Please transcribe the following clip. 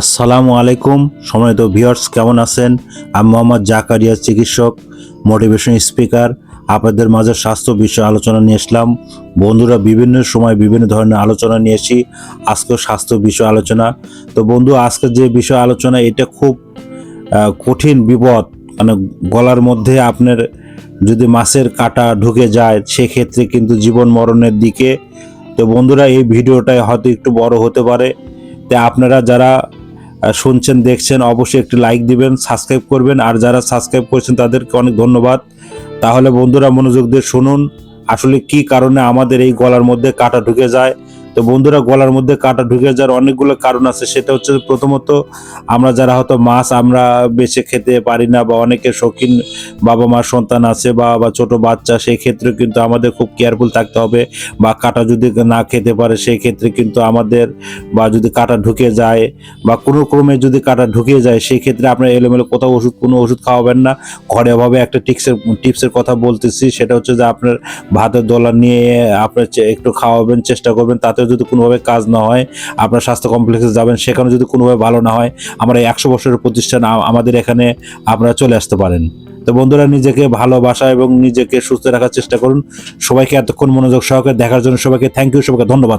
আসসালামু আলাইকুম সময়ত ভিউয়ার্স, কেমন আছেন? আমি মোহাম্মদ জাকারিয়া, চিকিৎসক, মোটিভেশন স্পিকার। আপনাদের মাঝে স্বাস্থ্য বিষয়ে আলোচনা নিয়ে আসলাম। বন্ধুরা, বিভিন্ন সময় বিভিন্ন ধরনের আলোচনা নিয়ে আসি। আজকেও স্বাস্থ্য বিষয় আলোচনা। তো বন্ধু আজকে যে বিষয় আলোচনা, এটা খুব কঠিন বিপদ। মানে গলার মধ্যে আপনার যদি মাছের কাটা ঢুকে যায়, সেক্ষেত্রে কিন্তু জীবন মরণের দিকে। তো বন্ধুরা, এই ভিডিওটাই হয়তো একটু বড় হতে পারে। তা আপনারা যারা শুনছেন, দেখছেন, অবশ্যই একটি লাইক দিবেন সাবস্ক্রাইব করবেন, আর যারা সাবস্ক্রাইব করেছেন, তাদেরকে অনেক ধন্যবাদ। তাহলে বন্ধুরা মনোযোগ দিয়ে শুনুন, আসলে কি কারণে আমাদের এই গলার মধ্যে কাটা ঢুকে যায় তো বন্ধুরা, গলার মধ্যে কাটা ঢুকে যাওয়ার অনেকগুলো কারণ আছে। সেটা হচ্ছে প্রথমত, আমরা যারা হয়তো মাছ আমরা বেছে খেতে পারি না বা অনেকে শৌখিন বাবা মার সন্তান আছে বা বা ছোট বাচ্চা, সেই ক্ষেত্রে কিন্তু আমাদের খুব কেয়ারফুল থাকতে হবে বা কাটা যদি না খেতে পারে, সেই ক্ষেত্রে কিন্তু আমাদের বা যদি কাটা ঢুকে যায় বা কোনো ক্রমে যদি কাটা ঢুকে যায়, সেই ক্ষেত্রে আপনার এলোমেলো কোথাও ওষুধ, কোনো ওষুধ খাওয়াবেন না। ঘরে অভাবে একটা টিপসের টিপসের কথা বলতেছি, সেটা হচ্ছে যে আপনার ভাতের দোলা নিয়ে আপনার একটু খাওয়াবেন, চেষ্টা করবেন তাতেও যদি কোনোভাবে কাজ না হয়, আপনার স্বাস্থ্য কমপ্লেক্সে যাবেন, সেখানে যদি কোনোভাবে ভালো না হয়, আমরা এই একশো বছরের প্রতিষ্ঠান আমাদের এখানে আপনারা চলে আসতে পারেন। তো বন্ধুরা, নিজেকে ভালোবাসা এবং নিজেকে সুস্থ রাখার চেষ্টা করুন। সবাইকে এতক্ষণ মনোযোগ সহকারে দেখার জন্য সবাইকে থ্যাংক ইউ সবাইকে ধন্যবাদ।